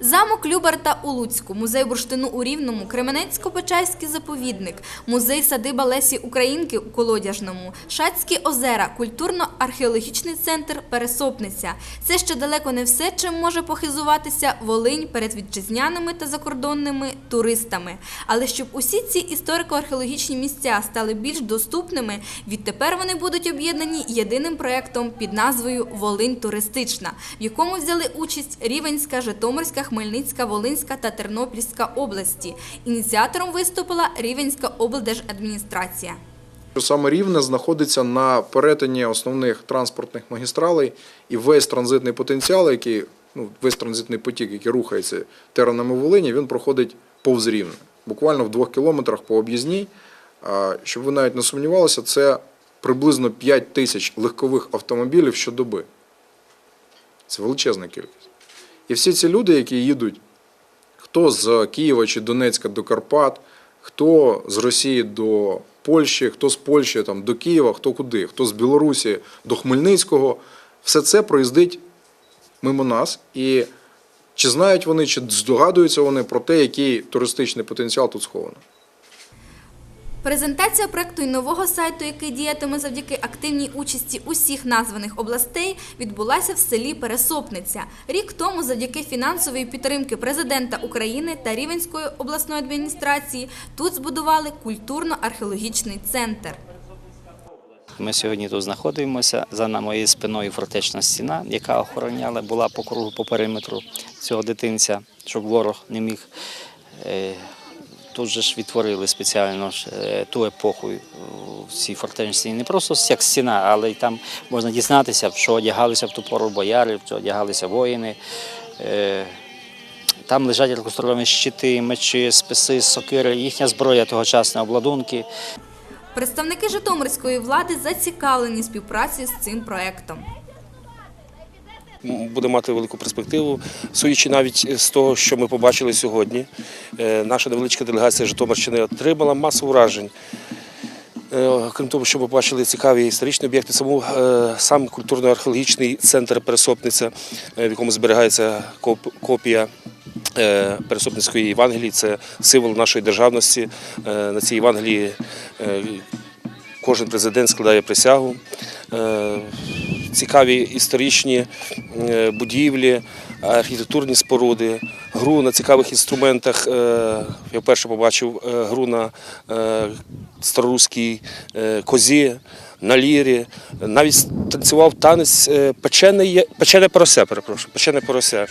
Замок Любарта у Луцьку, музей бурштину у Рівному, Кременецько-Почаївський заповідник, музей садиба Лесі Українки у Колодяжному, Шацькі озера, культурно-археологічний центр Пересопниця. Це ще далеко не все, чим може похизуватися Волинь перед вітчизняними та закордонними туристами. Але щоб усі ці історико-археологічні місця стали більш доступними, відтепер вони будуть об'єднані єдиним проєктом під назвою Волинь туристична, в якому взяли участь Рівенська, Житомирська, Хмельницька, Волинська та Тернопільська області. Ініціатором виступила Рівенська облдержадміністрація. Саме Рівне знаходиться на перетині основних транспортних магістралей і весь транзитний потенціал, який ну, весь транзитний потік, який рухається теренами Волині, він проходить повз Рівне, буквально в двох кілометрах по об'їзній. Щоб ви навіть не сумнівалися, це приблизно 5 тисяч легкових автомобілів щодоби. Це величезна кількість. І всі ці люди, які їдуть хто з Києва чи Донецька до Карпат, хто з Росії до Польщі, хто з Польщі там, до Києва, хто куди, хто з Білорусі до Хмельницького, все це проїздить мимо нас. І чи знають вони, чи здогадуються вони про те, який туристичний потенціал тут сховано. Презентація проекту і нового сайту, який діятиме завдяки активній участі усіх названих областей, відбулася в селі Пересопниця. Рік тому, завдяки фінансової підтримки президента України та Рівенської обласної адміністрації, тут збудували культурно-археологічний центр. Ми сьогодні тут знаходимося. За моєю спиною фортечна стіна, яка охороняла, була по кругу по периметру цього дитинця, щоб ворог не міг. Тут же ж відтворили спеціально е, ту епоху е, в цій фортечній. Не просто як стіна, але й там можна дізнатися, що одягалися в ту пору бояри, що одягалися воїни. Е, Там лежать реконструйовані щити, мечі, списи, сокири, їхня зброя тогочасна, обладунки. Представники Житомирської влади зацікавлені співпрацею з цим проектом. Буде мати велику перспективу, судячи навіть з того, що ми побачили сьогодні. Е, Наша невеличка делегація Житомирщини отримала масу вражень. Е, Крім того, що ми побачили цікаві історичні об'єкти, саму, е, сам культурно-археологічний центр Пересопниця, в якому зберігається копія Пересопницької Євангелії, це символ нашої державності. На цій Євангелії кожен президент складає присягу. Е, Цікаві історичні е, будівлі, архітектурні споруди, гру на цікавих інструментах. Е, Я вперше побачив е, гру на е, староруській е, козі, на лірі. Навіть танцював танець е, печене, печене порося, перепрошую, печене порося.